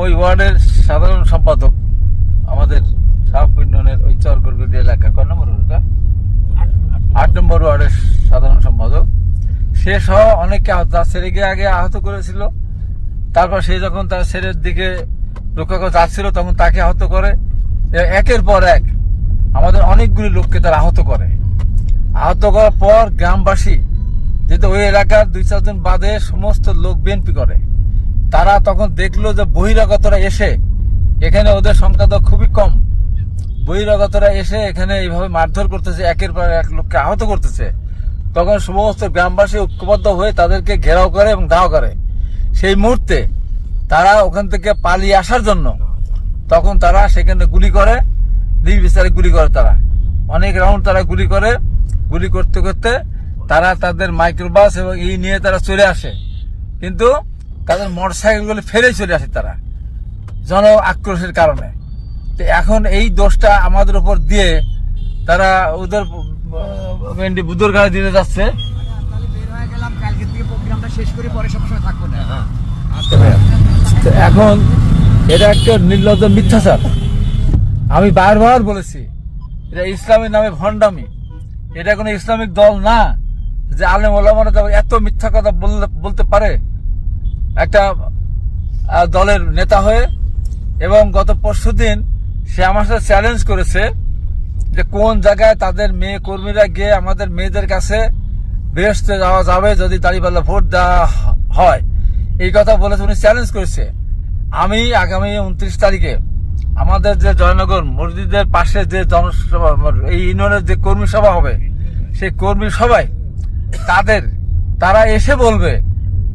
ওই ওয়ার্ডের সাধারণ সম্পাদক আমাদের ইউনিয়নের ওই চরগড়গড়ি এলাকা কয় নম্বর ওটা? আট নম্বর ওয়ার্ডের সাধারণ সম্পাদক। সে সহ অনেককে আহত, তার ছেলেকে আগে আহত করেছিল। তারপর সে যখন তার ছেলের দিকে রক্ষা করে যাচ্ছিল, তখন তাকে আহত করে। একের পর এক আমাদের অনেকগুলি লোককে তারা আহত করে। আহত করার পর গ্রামবাসী, যেহেতু ওই এলাকার দুই চারজন বাদে সমস্ত লোক বিএনপি করে। তারা তখন দেখল যে বহিরাগতরা এসে, এখানে ওদের সংখ্যা তো খুবই কম। বহিরাগতরা এসে এখানে এইভাবে মারধর করতেছে, একের পর এক লোককে আহত করতেছে। তখন সমস্ত গ্রামবাসী ঐক্যবদ্ধ হয়ে তাদেরকে ঘেরাও করে এবং দাও করে। সেই মুহূর্তে তারা ওখান থেকে পালিয়ে আসার জন্য তখন তারা সেখানে গুলি করে, নির্বিচারে গুলি করে তারা। অনেক রাউন্ড তারা গুলি করে, গুলি করতে করতে তারা তাদের মাইক্রোবাস এবং ই নিয়ে তারা চলে আসে। কিন্তু তাদের মোটরসাইকেলগুলো ফেলে চলে আসে তারা। জন আক্রোশের কারণে। তো এখন এই দোষটা আমাদের উপর দিয়ে তারা ওদের ভেন্ডি বুধুর গাড়ি দিতে যাচ্ছে। এখন এটা একটা নির্লজ্জ মিথ্যাচার। আমি বারবার বলেছি, এটা ইসলামের নামে ভণ্ডামি। এটা কোনো ইসলামিক দল না যে আলেম ওলামারা এত মিথ্যা কথা বলতে পারে। একটা দলের নেতা হয়ে এবং গত পরশু দিন সে আমার সাথে চ্যালেঞ্জ করেছে যে কোন জায়গায় তাদের মেয়ে কর্মীরা গিয়ে আমাদের মেয়েদের কাছে বেরোতে যাওয়া যাবে যদি দাঁড়িপাল্লা ভোট দেওয়া হয়। এই কথা বলেছে উনি চ্যালেঞ্জ করেছে। আমি আগামী উনত্রিশ তারিখে আমাদের যে জয়নগর মসজিদের পাশে যে জনসভা, এই ইউনিয়নের যে কর্মী সভা হবে, সেই কর্মী সভায় তাদের, তারা এসে বলবে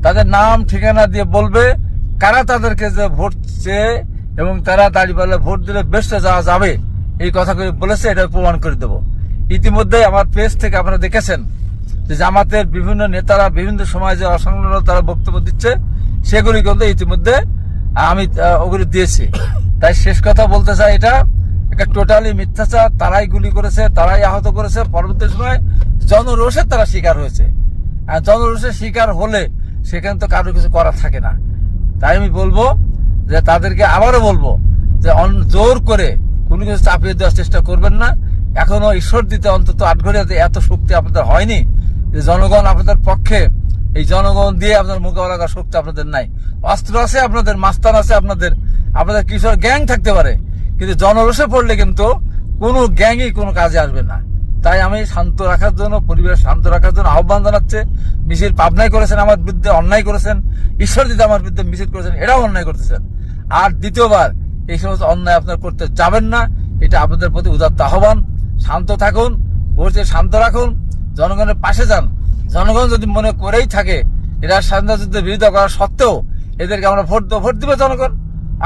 তাদের নাম, ঠিকানা দিয়ে বলবে কারা তাদেরকে যে ভোট চেয়ে এবং তারা দাঁড়িপাল্লা ভোট দিলে বেসতে যাওয়া যাবে। এই কথা করে বলেছে এটা প্রমাণ করে দেবো। ইতিমধ্যে আমার পেজ থেকে আপনারা দেখেছেন যে জামাতের বিভিন্ন নেতারা বিভিন্ন সময় যে অসংলগ্ন তারা বক্তব্য দিচ্ছে, সেগুলি কিন্তু ইতিমধ্যে আমি ওগুলি দিয়েছি। তাই শেষ কথা বলতে চাই এটা, একটা টোটালি মিথ্যাচার, তারাই গুলি করেছে, তারাই আহত করেছে। পরবর্তী সময় জনরোষের তারা শিকার হয়েছে। আর জনরোষের শিকার হলে সেখানে তো কারও কিছু করার থাকে না। তাই আমি বলব যে তাদেরকে আবারও বলব যে জোর করে কোনো কিছু চাপিয়ে দেওয়ার চেষ্টা করবেন না। এখনও ঈশ্বর দিতে অন্তত আট ঘড়িয়াতে এত শক্তি আপনাদের হয়নি যে জনগণ আপনাদের পক্ষে, এই জনগণ দিয়ে আপনার মোকাবেলা করার শক্তি আপনাদের নাই। অস্ত্র আছে আপনাদের, মাস্তান আছে আপনাদের আপনাদের কিশোর গ্যাং থাকতে পারে। কিন্তু জনরসে পড়লে কিন্তু কোনো গ্যাংই কোনো কাজে আসবে না। তাই আমি শান্ত রাখার জন্য, পরিবেশ শান্ত রাখার জন্য আহ্বান জানাচ্ছে। মিছিল পাবনায় করেছেন আমার বিরুদ্ধে, অন্যায় করেছেন। ঈশ্বর দিতে আমার বিরুদ্ধে মিছিল করেছেন, এটাও অন্যায় করতেছেন। আর দ্বিতীয়বার, এই সমস্ত অন্যায় আপনার করতে যাবেন না। এটা আপনাদের প্রতি উদাত্ত আহ্বান। শান্ত থাকুন পরিচয় শান্ত রাখুন, জনগণের পাশে যান। জনগণ যদি মনে করেই থাকে, এরা স্বাধীনতা বিরোধিতা করা সত্ত্বেও এদেরকে আমরা ভোট দেবো, ভোট দিবে জনগণ।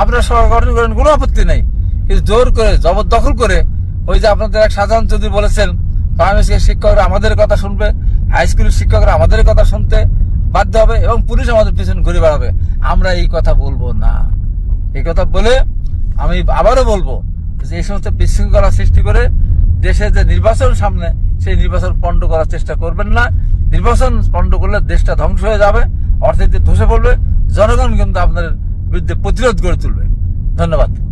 আপনারা সরকার গঠন করেন, কোনো আপত্তি নেই। কিন্তু জোর করে, জবরদখল করে, ওই যে আপনাদের এক সাধারণ যদি বলেছেন প্রাইমারি শিক্ষকরা আমাদের কথা শুনবে হাই স্কুলের শিক্ষকরা আমাদের কথা শুনতে বাধ্য হবে এবং পুলিশ আমাদের পিছনে ঘুরে বেড়াবে। আমরা এই কথা বলব না। এই কথা বলে আমি আবারও বলব যে এই সমস্ত বিশৃঙ্খলা সৃষ্টি করে দেশে যে নির্বাচন সামনে, সেই নির্বাচন পণ্ড করার চেষ্টা করবেন না। নির্বাচন পণ্ড করলে দেশটা ধ্বংস হয়ে যাবে, অর্থনীতি ধসে পড়বে, জনগণ কিন্তু আপনার বিরুদ্ধে প্রতিরোধ গড়ে তুলবে। ধন্যবাদ।